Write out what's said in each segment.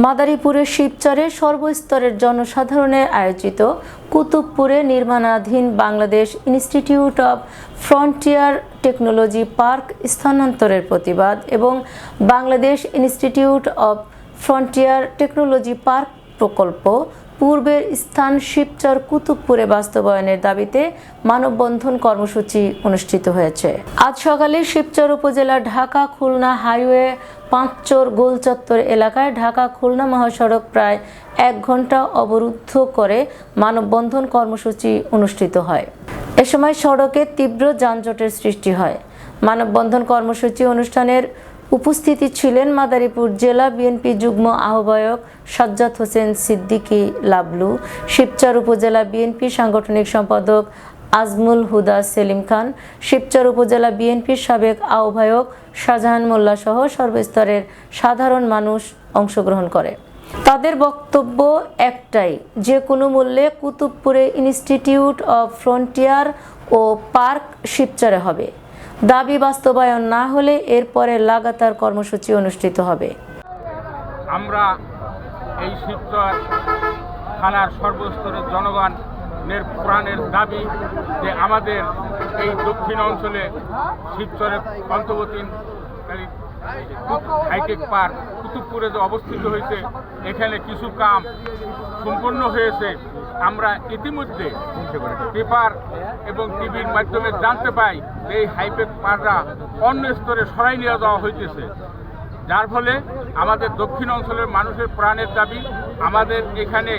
মাদারীপুরের শিবচরে সর্বস্তরের জনসাধারণের আয়োজিত কুতুবপুরে নির্মাণাধীন Bangladesh institute of frontier technology park স্থানান্তরের প্রতিবাদ এবং Bangladesh institute of frontier technology park প্রকল্প পূর্বের স্থান শিবচর কুতুবপুরে বাস্তবায়নের দাবিতে মানববন্ধন কর্মসূচি অনুষ্ঠিত হয়েছে। আজ সকালে শিবচর উপজেলার ঢাকা খুলনা হাইওয়ে পাঁচচর গোলচত্বর এলাকায় ঢাকা খুলনা মহাসড়ক প্রায় এক ঘণ্টা অবরুদ্ধ করে মানববন্ধন কর্মসূচি অনুষ্ঠিত হয়। এ সময় সড়কে তীব্র যানজটের সৃষ্টি হয়। মানববন্ধন কর্মসূচি অনুষ্ঠানের উপস্থিতি ছিলেন মাদারীপুর জেলা বিএনপি যুগ্ম আহ্বায়ক সাজ্জাদ হোসেন সিদ্দিকী লাবলু, শিবচর উপজেলা বিএনপি সাংগঠনিক সম্পাদক আজমুল হুদা সেলিম খান, শিবচর উপজেলা বিএনপির সাবেক আহ্বায়ক শাহজাহান মোল্লা সহ সর্বস্তরের সাধারণ মানুষ অংশগ্রহণ করে। তাদের বক্তব্য একটাই, যে কোনো মূল্যে কুতুবপুরে ইনস্টিটিউট অব ফ্রন্টিয়ার ও পার্ক শিবচরে হবে। দাবি বাস্তবায়ন না হলে এরপরে লাগাতার কর্মসূচি অনুষ্ঠিত হবে। আমরা এই শিবচর থানার সর্বস্তরের জনগণের প্রাণের দাবি যে আমাদের এই দক্ষিণ অঞ্চলে শিবচরের অন্তর্বর্তী হাইটেক পার্ক কুতুবপুরে যে অবস্থিত হয়েছে, এখানে কিছু কাম সম্পন্ন হয়েছে। আমরা ইতিমধ্যে পেপার এবং টিভির মাধ্যমে জানতে পাই যে এই হাইটেক পার্করা অন্য স্তরে সরাই নিয়ে যাওয়া হইতেছে। যার ফলে আমাদের দক্ষিণ অঞ্চলের মানুষের প্রাণের দাবি, আমাদের এখানে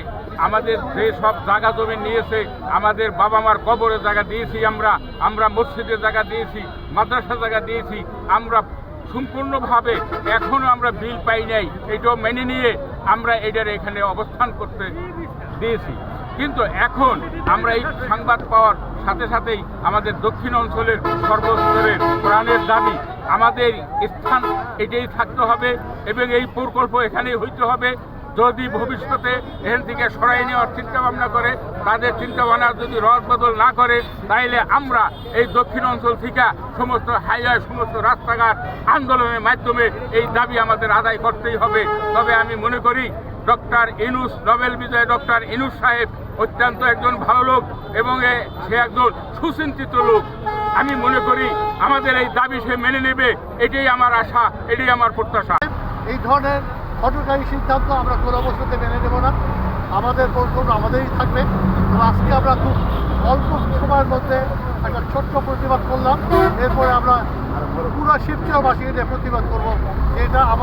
আমাদের যে সব জায়গা জমি নিয়েছে, আমাদের বাবা মার কবরের জায়গা দিয়েছি আমরা আমরা মসজিদের জায়গা দিয়েছি মাদ্রাসা জায়গা দিয়েছি, আমরা সম্পূর্ণভাবে এখনও আমরা বিল পাই নাই। এটাও মেনে নিয়ে আমরা এটার এখানে অবস্থান করতে দিয়েছি। কিন্তু এখন আমরা এই সংবাদ পাওয়ার সাথে সাথেই আমাদের দক্ষিণ অঞ্চলের সর্বস্তরের প্রাণের দাবি, আমাদের স্থান এটাই থাকতে হবে এবং এই প্রকল্প এখানেই হইতে হবে। যদি ভবিষ্যতে এখান থেকে সরাই নেওয়ার চিন্তা ভাবনা করে, তাদের চিন্তা ভাবনা যদি রদ বদল না করে, তাইলে আমরা এই দক্ষিণ অঞ্চল থেকে সমস্ত হাইওয়ে, সমস্ত রাস্তাঘাট আন্দোলনের মাধ্যমে এই দাবি আমাদের আদায় করতেই হবে। তবে আমি মনে করি, ডক্টর ইনুস, নোবেল বিজয় ডক্টর ইনুস সাহেব অত্যন্ত একজন ভালো লোক এবং সে একজন সুচিন্তিত লোক। আমি মনে করি, আমাদের এই দাবি সে মেনে নেবে, এটাই আমার আশা, এটাই আমার প্রত্যাশা। এই ধরনের হঠকারী সিদ্ধান্ত আমরা কোনো অবস্থাতে মেনে নেব না। আমাদের কর্তব্য আমাদেরই থাকবে। তো আজকে আমরা খুব অল্প সময়ের মধ্যে একটা ছোট্ট প্রতিবাদ করলাম। এরপরে আমরা পুরো শিবচরবাসীকে প্রতিবাদ করব। যেটা